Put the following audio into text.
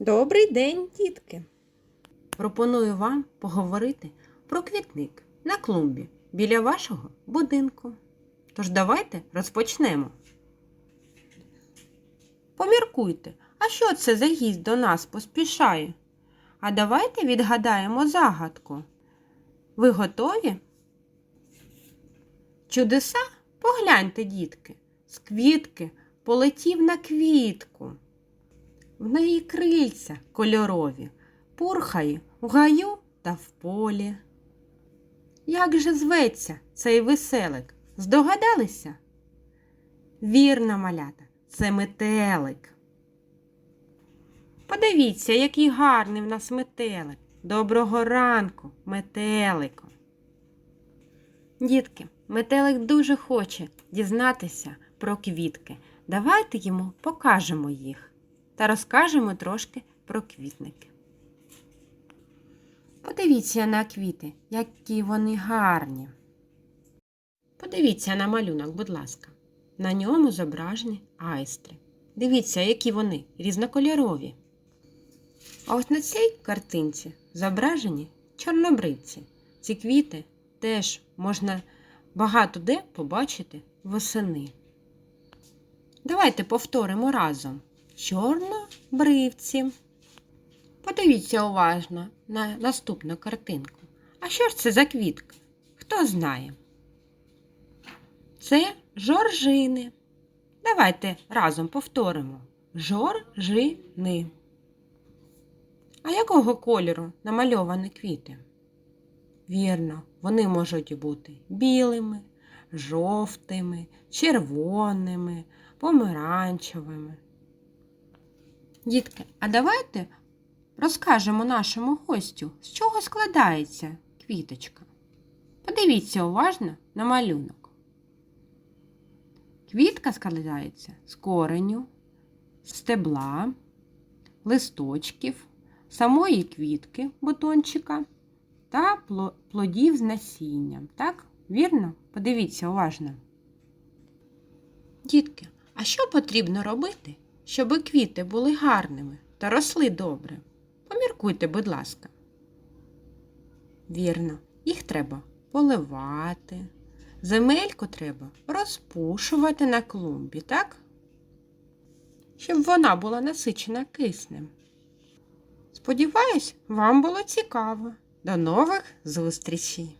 Добрий день, дітки! Пропоную вам поговорити про квітник на клумбі біля вашого будинку. Тож давайте розпочнемо. Поміркуйте, а що це за гість до нас поспішає? А давайте відгадаємо загадку. Ви готові? Чудеса? Погляньте, дітки, з квітки полетів на квітку. В неї крильця кольорові, пурхає в гаю та в полі. Як же зветься цей веселик? Здогадалися? Вірна малята, це метелик. Подивіться, який гарний в нас метелик. Доброго ранку, метелико. Дітки, метелик дуже хоче дізнатися про квітки. Давайте йому покажемо їх та розкажемо трошки про квітники. Подивіться на квіти, які вони гарні. Подивіться на малюнок, будь ласка. На ньому зображені айстри. Дивіться, які вони різнокольорові. А ось на цій картинці зображені чорнобривці. Ці квіти теж можна багато де побачити восени. Давайте повторимо разом. Чорнобривці. Подивіться уважно на наступну картинку. А що ж це за квітка? Хто знає? Це жоржини. Давайте разом повторимо. Жоржини. А якого кольору намальовані квіти? Вірно, вони можуть бути білими, жовтими, червоними, помаранчевими. Дітки, а давайте розкажемо нашому гостю, з чого складається квіточка. Подивіться уважно на малюнок. Квітка складається з кореню, стебла, листочків, самої квітки бутончика та плодів з насінням. Так, вірно? Подивіться уважно. Дітки, а що потрібно робити, щоб квіти були гарними та росли добре? Поміркуйте, будь ласка. Вірно, їх треба поливати. Земельку треба розпушувати на клумбі, так? Щоб вона була насичена киснем. Сподіваюсь, вам було цікаво. До нових зустрічей!